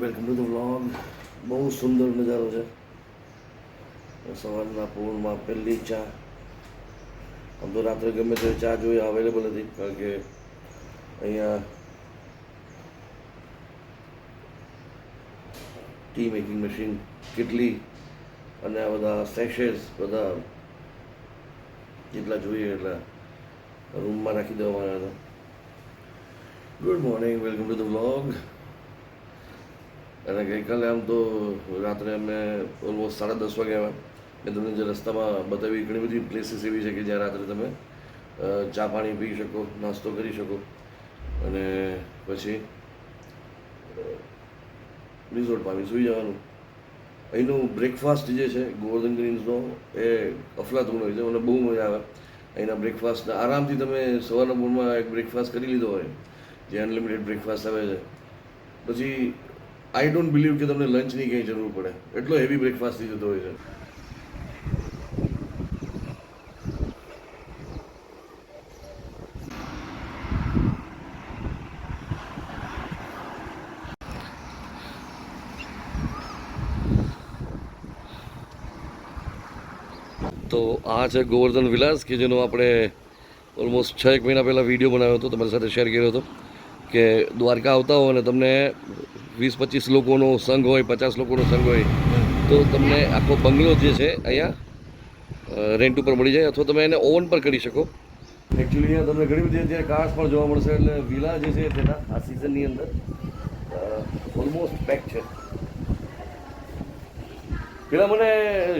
Welcome to the vlog બહુ સુંદર નજારો છે. સવારના પૂર્ણમાં પહેલી ચા. આમ તો રાત્રે ગમે તે ચા જોઈએ અવેલેબલ હતી, કારણ કે અહીંયા ટી મેકિંગ મશીન કેટલી અને આ બધા સેશેસ બધા જેટલા જોઈએ એટલા રૂમમાં રાખી દેવામાં આવ્યા હતા. Good morning welcome to the vlog અને ગઈકાલે આમ તો રાત્રે અમે ઓલમોસ્ટ સાડા દસ વાગે આવ્યા મેં તમને જે રસ્તામાં બતાવી ઘણી બધી પ્લેસીસ એવી છે કે જ્યાં રાત્રે તમે ચા પાણી પી શકો, નાસ્તો કરી શકો. અને પછી રિઝોર્ટ પામી, સૂઈ જવાનું. અહીંનું બ્રેકફાસ્ટ જે છે ગોવર્ધન ગ્રીન્સનો એ અફલાતુણ હોય છે, મને બહુ મજા આવે. અહીંના બ્રેકફાસ્ટ આરામથી તમે સવારના મૂળમાં એક બ્રેકફાસ્ટ કરી લીધો હોય, જે અનલિમિટેડ બ્રેકફાસ્ટ આવે છે. પછી આઈ ડોન્ટ બિલીવ કે તમને લંચની કંઈ જરૂર પડે. એટલો હેવી બ્રેકફાસ્ટ થઈ જતો હોય છે. તો આ છે ગોવર્ધન વિલાસ કે જેનો આપણે ઓલમોસ્ટ છ એક મહિના પહેલાં વીડિયો બનાવ્યો હતો, તમારી સાથે શેર કર્યો હતો, કે દ્વારકા આવતા હો અને તમને વીસ પચીસ લોકોનો સંઘ હોય, પચાસ લોકોનો સંઘ હોય, તો તમને આખો બંગલો જે છે અહીંયા રેન્ટ ઉપર મળી જાય અથવા તમે એને ઓવન પર કરી શકો. એકચ્યુઅલી અહીંયા તમને ઘણી બધી અત્યારે કાર્સ પણ જોવા મળશે, એટલે વિલા જે છે તેના આ સિઝનની અંદર ઓલમોસ્ટ પેક છે. પેલા મને,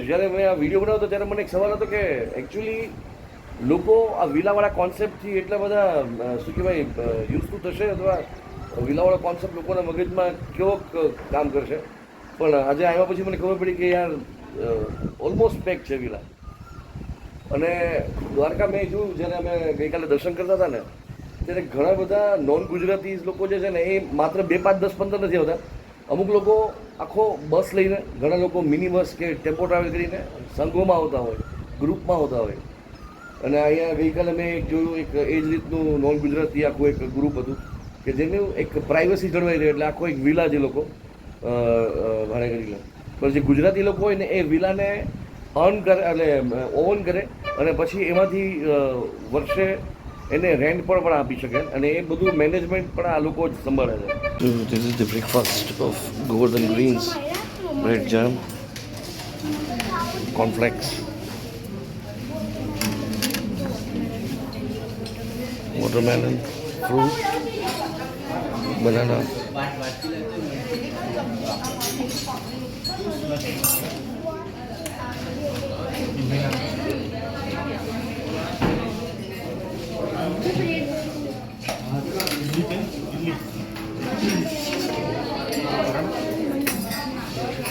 જ્યારે મેં આ વીડિયો બનાવ્યો હતો ત્યારે મને એક સવાલ હતો કે એકચ્યુઅલી લોકો આ વિલાવાળા કોન્સેપ્ટથી એટલા બધા શું કહેવાય યુઝ ટુ થશે અથવા વિલાવાળો કોન્સેપ્ટ લોકોના મગજમાં કેવો કામ કરશે? પણ આજે આવ્યા પછી મને ખબર પડી કે યાર ઓલમોસ્ટ પેક છે વિલા અને દ્વારકા મેં જોયું, જ્યારે અમે ગઈકાલે દર્શન કરતા હતા ને, ત્યારે ઘણા બધા નોન ગુજરાતી લોકો જે છે ને, એ માત્ર બે પાંચ દસ પંદર નથી આવતા. અમુક લોકો આખો બસ લઈને, ઘણા લોકો મિની બસ કે ટેમ્પો ટ્રાવેલ કરીને સંઘોમાં આવતા હોય, ગ્રુપમાં આવતા હોય. અને અહીંયા ગઈકાલે મેં એક જોયું, એક એ જ રીતનું નોન ગુજરાતી આખું એક ગ્રુપ હતું. કે જેનું એક પ્રાઇવસી જળવાઈ રહ્યું એટલે આખો એક વિલા જે લોકો ભાડે કરી લે. પણ જે ગુજરાતી લોકો હોય ને એ વિલાને અર્ન કરે એટલે ઓવન કરે અને પછી એમાંથી વર્ષે એને રેન્ટ પણ પણ આપી શકે. અને એ બધું મેનેજમેન્ટ પણ આ લોકો જ સંભાળે છે. This is the breakfast of Govardhan Greens bread jam cornflakes watermelon, fruit, banana.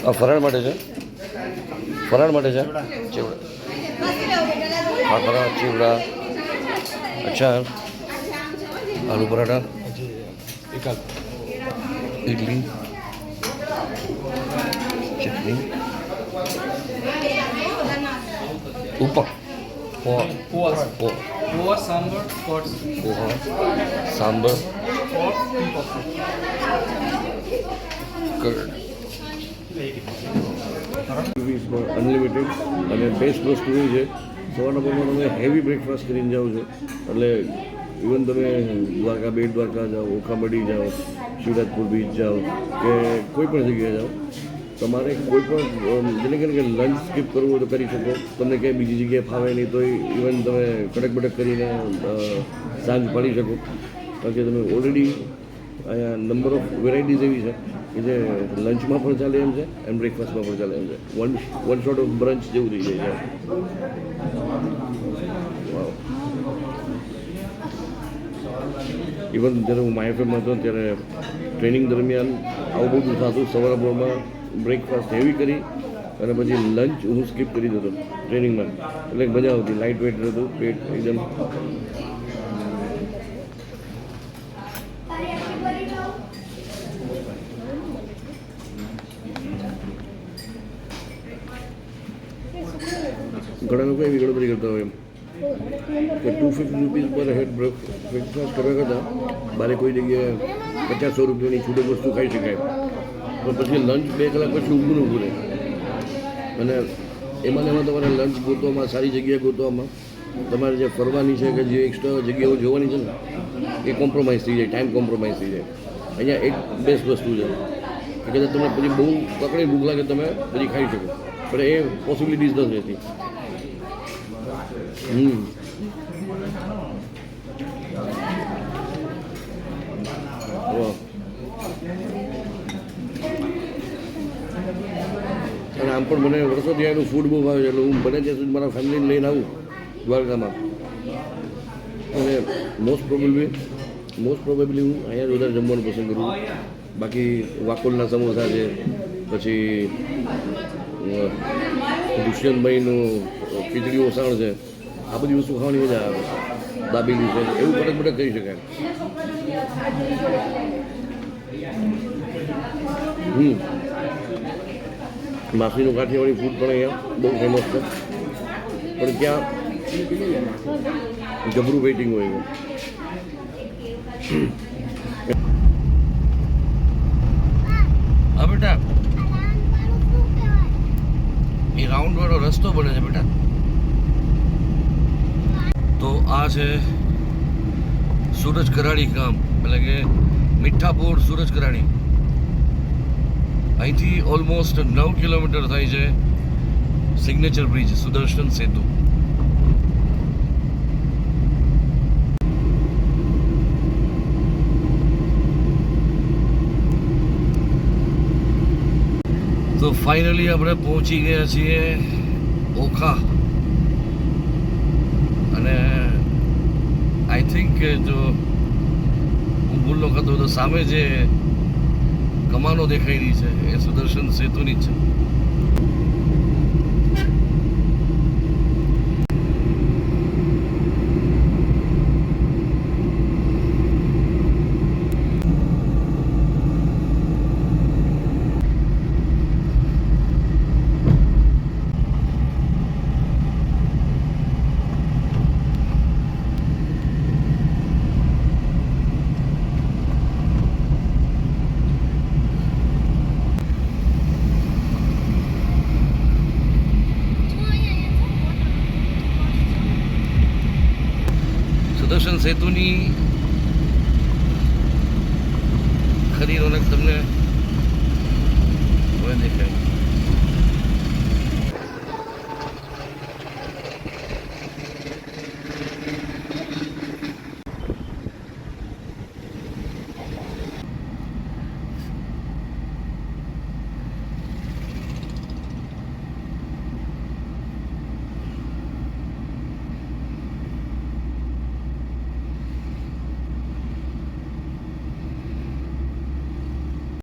આ ફરાળ માટે છે? ફરાળ માટે છે? ચીવડા. હા ફરાળ ચીવડા અચાર આલુ પરાઠા. ઇડલી ચટણી ઉપર પોહ પોહ પોહ પોહ સાંભર પોહ સાંભર અનલિમિટેડ અને બેસ્ટ વસ્તુ એ છે સવારના બપોરમાં તમે હેવી બ્રેકફાસ્ટ કરીને જાઉં છું. એટલે ઇવન તમે દ્વારકા, બેટ દ્વારકા જાઓ, ઓખામડી જાઓ, શિવરાજપુર બીચ જાઓ, કે કોઈ પણ જગ્યાએ જાઓ, તમારે કોઈ પણ જેને કે લંચ સ્કીપ કરવું હોય તો કરી શકો. તમને ક્યાંય બીજી જગ્યાએ ફાવે નહીં તો ઇવન તમે કડક બડક કરીને સાંજ પાડી શકો. કારણ કે તમે ઓલરેડી અહીંયા નંબર ઓફ વેરાયટીઝ એવી છે કે જે લંચમાં પણ ચાલે એમ છે એન્ડ બ્રેકફાસ્ટમાં પણ ચાલે એમ છે. One one shot of brunch જેવું થઈ જાય છે. ઇવન જ્યારે હું માયફેમાં હતો ત્યારે ટ્રેનિંગ દરમિયાન આવું બધું થતું, સવારે બોરમાં બ્રેકફાસ્ટ હેવી કરી અને પછી લંચ હું સ્કીપ કરી દેતો ટ્રેનિંગમાં એટલે મજા આવતી લાઇટ વેટ રહેતું, પેટ એકદમ ઘણા લોકો એવી ગણતરી કરતા હોય એમ. કે ટુ ફિફ્ટી રૂપીઝ પર હેડ બ્રેકફાસ્ટ કરવા કરતાં મારે કોઈ જગ્યાએ પચાસ રૂપિયાની છૂટક વસ્તુ ખાઈ શકાય. પણ પછી લંચ બે કલાક પછી ને ઊભું રહે અને એમાં એમાં તમારે લંચ ગોતવામાં, સારી જગ્યાએ ગોતવામાં, તમારે જે ફરવાની છે કે જે એક્સ્ટ્રા જગ્યાઓ જોવાની છે ને, એ કોમ્પ્રોમાઇઝ થઈ જાય ટાઈમ કોમ્પ્રોમાઇઝ થઈ જાય. અહીંયા એક બેસ્ટ વસ્તુ છે. કે કદાચ તમને પછી બહુ પકડી ભૂખ લાગે તમે પછી ખાઈ શકો. પણ એ પોસિબિલિટીઝ નથી રહેતી. હમ. અને આમ પણ મને વર્ષોથી એનું ફૂડ બહુ ભાવે છે, એટલે હું બને ત્યાં સુધી મારા ફેમિલીને લઈને આવું, દ્વારકામાં. અને મોસ્ટ પ્રોબેબલી મોસ્ટ પ્રોબેબલી હું અહીંયા જ વધારે જમવાનું પસંદ કરું. બાકી વાકોલના સમોસા છે, પછી દુષ્યંતભાઈનું ખીચડી ઓસાણ છે. આ બધી વસ્તુ ખાવાની મજા આવે દાબેલી છે, એવું કડક બડક કહી શકાય. હમ. માફીનું કાઠિયાવાડી ફૂડ પણ અહીંયા બહુ ફેમસ છે. પણ ત્યાં જબરું વેઇટિંગ હોય એવું. હા, બેટા. એ રાઉન્ડ વાળો રસ્તો બને છે, બેટા. તો આ છે સુરજ કરાણી ગામ, એટલે કે મીઠાપુર સુરજ કરાણી. અહીંથી ઓલમોસ્ટ નવ કિલોમીટર થાય છે સિગ્નેચર બ્રિજ સુદર્શન સેતુ. તો ફાઇનલી આપણે પહોંચી ગયા છીએ ઓખા અને આઈ થિંક કે જો હું ભૂલ કરતો તો સામે જે કમાનો દેખાઈ રહી છે, એ સુદર્શન સેતુની જ છે. સુદર્શન સેતુની ખરી રોનક તમને દેખાય